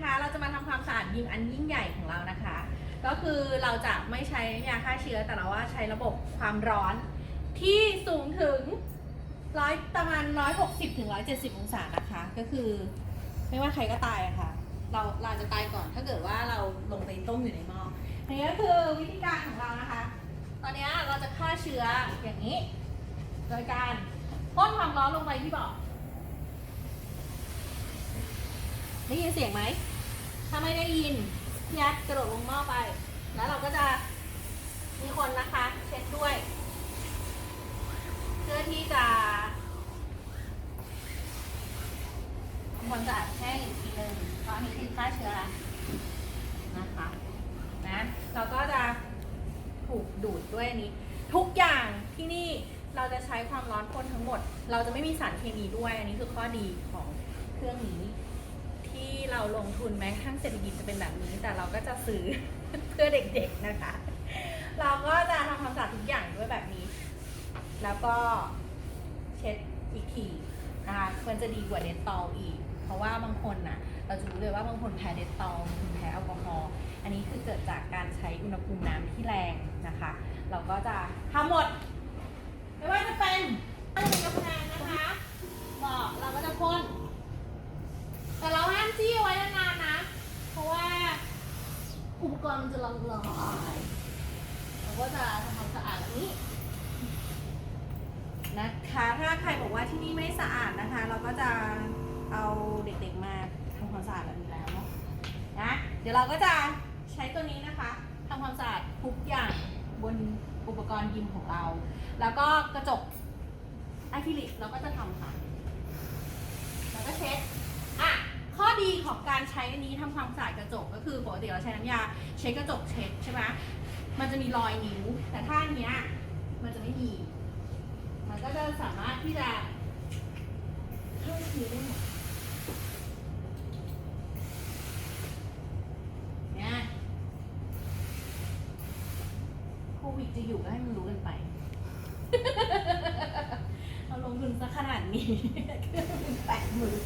นะคะ เราจะมาทำความสะอาดยิมอันยิ่งใหญ่ของเรานะคะ ก็คือเราจะไม่ใช้ยาฆ่าเชื้อแต่เราว่าใช้ระบบความร้อนที่สูงถึงร้อยประมาณร้อยหกสิบถึงร้อยเจ็ดสิบองศานะคะ ก็คือไม่ว่าใครก็ตายอะค่ะ เราเราจะตายก่อนถ้าเกิดว่าเราลงไปต้มอยู่ในหม้ออันนี้ก็คือวิธีการของเรานะคะ ตอนนี้เราจะฆ่าเชื้ออย่างนี้ โดยการพ่นความร้อนลงไปที่เบาะได้ยินเสียงไหม ถ้าไม่ได้ยินพี่ยัดกระโดดลงหม้อไป แล้วเราก็จะมีคนนะคะ เช็ดด้วย เพื่อที่จะทำความสะอาดแห้อีกทีหนึ่งเพราะอันนี้คือฆ่าเชื้อนะคะนะเราก็จะถูกดูดด้วยอันนี้ ทุกอย่างที่นี่เราจะใช้ความร้อนพ่นทั้งหมด เราจะไม่มีสารเคมีด้วย อันนี้คือข้อดีของเครื่องนี้ ที่เราลงทุนแม้กระทั่งเศรษฐกิจจะเป็นแบบนี้ แต่เราก็จะซื้อเพื่อเด็กๆนะคะ เราก็จะทำความสะอาดทุกอย่างด้วยแบบนี้ แล้วก็เช็ดอีกทีนะคะมันจะดีกว่าเดตตอลอีก เพราะว่าบางคนน่ะ เราจะรู้เลยว่าบางคนแพ้เดตตอลบางคนแพ้แอลกอฮอล์อันนี้คือเกิดจากการใช้อุณหภูมิน้ำที่แรงนะคะ เราก็จะทำหมด ไม่ว่าจะเป็นถ้าจะมีกระพงนะคะบอกเราก็จะพ่น แต่เราห้ามจี้เอาไว้นานๆนะ เพราะว่าอุป กรณ์มันจะละลายเราก็จะทำความสะอาดแบบนี้ นะคะถ้าใครบอกว่าที่นี่ไม่สะอาดนะคะ เราก็จะเอาเด็กๆมาทำความสะอาดแบบนี้แล้วเนาะนะเดี๋ยวเราก็จะใช้ตัวนี้นะคะทำความสะอาดทุกอย่างบนอุปกรณ์ยิมของเรา แล้วก็กระจกอะคริลิกเราก็จะทำค่ะ แล้วก็เช็ด ดีของการใช้อันนี้ทำความสะอาดกระจกก็คือปกติเราใช้น้ำยาเช็ดกระจกเช็ดใช่ไหมมันจะมีรอยนิ้ว แต่ถ้าอันเนี้ยมันจะไม่มี มันก็จะสามารถที่จะเข้าคิวได้หมดเนี่ยโควิดจะอยู่ก็ให้มันรู้กันไป เราลงทุนซะขนาดนี้ เครื่องหนึ่งแปดหมื่น